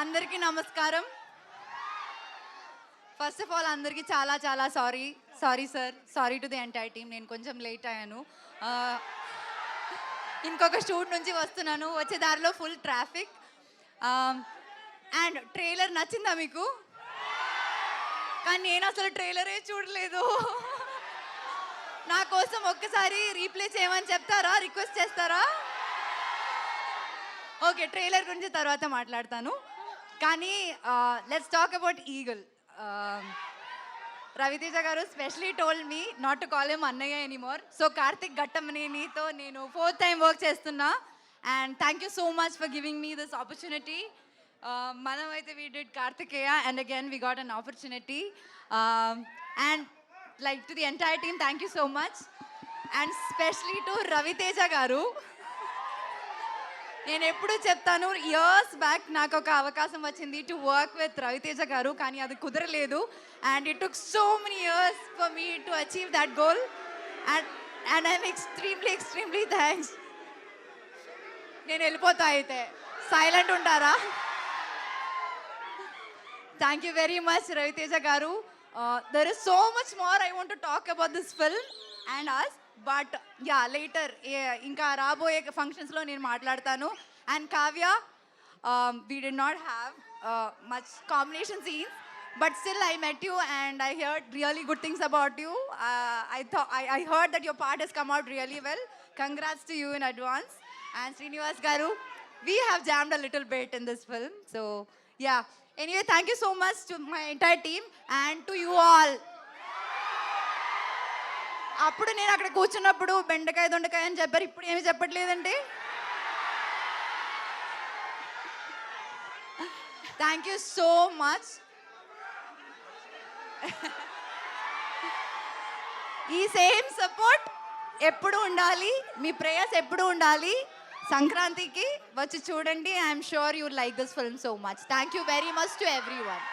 అందరికీ నమస్కారం. First of all అందరికీ చాలా చాలా sorry sorry sir sorry to the entire team నేను కొంచెం లేట్ అయ్యాను. ఇంకొక షూట్ నుంచి వస్తున్నాను. వచ్చే దారిలో ఫుల్ ట్రాఫిక్ అండ్ ట్రైలర్ నచ్చిందా మీకు? కానీ నేను అసలు ట్రైలరే చూడలేదు. నా కోసం ఒక్కసారి రీప్లే చేయమని చెప్తారా? రిక్వెస్ట్ చేస్తారా? ఓకే ట్రైలర్ గురించి తర్వాత మాట్లాడతాను. కానీ let's talk about eagle Raviteja garu specially told me not to call them అన్నయ్య ఎనీమోర్ సో కార్తిక్ ఘట్టమనేనితో నేను ఫోర్త్ టైం వర్క్ చేస్తున్నా. And thank you so much for giving me this opportunity మనం అయితే we did Karthikeya and again we got an opportunity and like to the entire team thank you so much and specially to Raviteja garu. నేను ఎప్పుడు చెప్తాను years back నాకు ఒక అవకాశం వచ్చింది to work with Ravi Teja గారు కానీ అది కుదరలేదు. And it took so many years for me to achieve that goal and and I'm extremely extremely thanks నేను వెళ్ళిపోతా అయితే. సైలెంట్ ఉంటారా? Thank you very much Raviteja garu. There is so much more I want talk about this film And us but yeah later ఇంకా రాబోయే ఫంక్షన్స్లో నేను మాట్లాడతాను and Kavya we did not have much combination scenes but still I met you and I heard really good things about you I థా I heard that your part has come out really well congrats to you in advance and Srinivas garu we have jammed a little bit in this film. So, yeah. Anyway, thank you so much to my entire team and to you all. అప్పుడు నేను అక్కడ కూర్చున్నప్పుడు బెండకాయ దొండకాయ అని చెప్పారు. ఇప్పుడు ఏమి చెప్పట్లేదండి. థ్యాంక్ యూ సో మచ్ ఈ సేమ్ సపోర్ట్ ఎప్పుడు ఉండాలి? మీ ప్రేయర్స్ ఎప్పుడు ఉండాలి? సంక్రాంతికి వచ్చి చూడండి. I'm sure you like this film so much thank you very much to everyone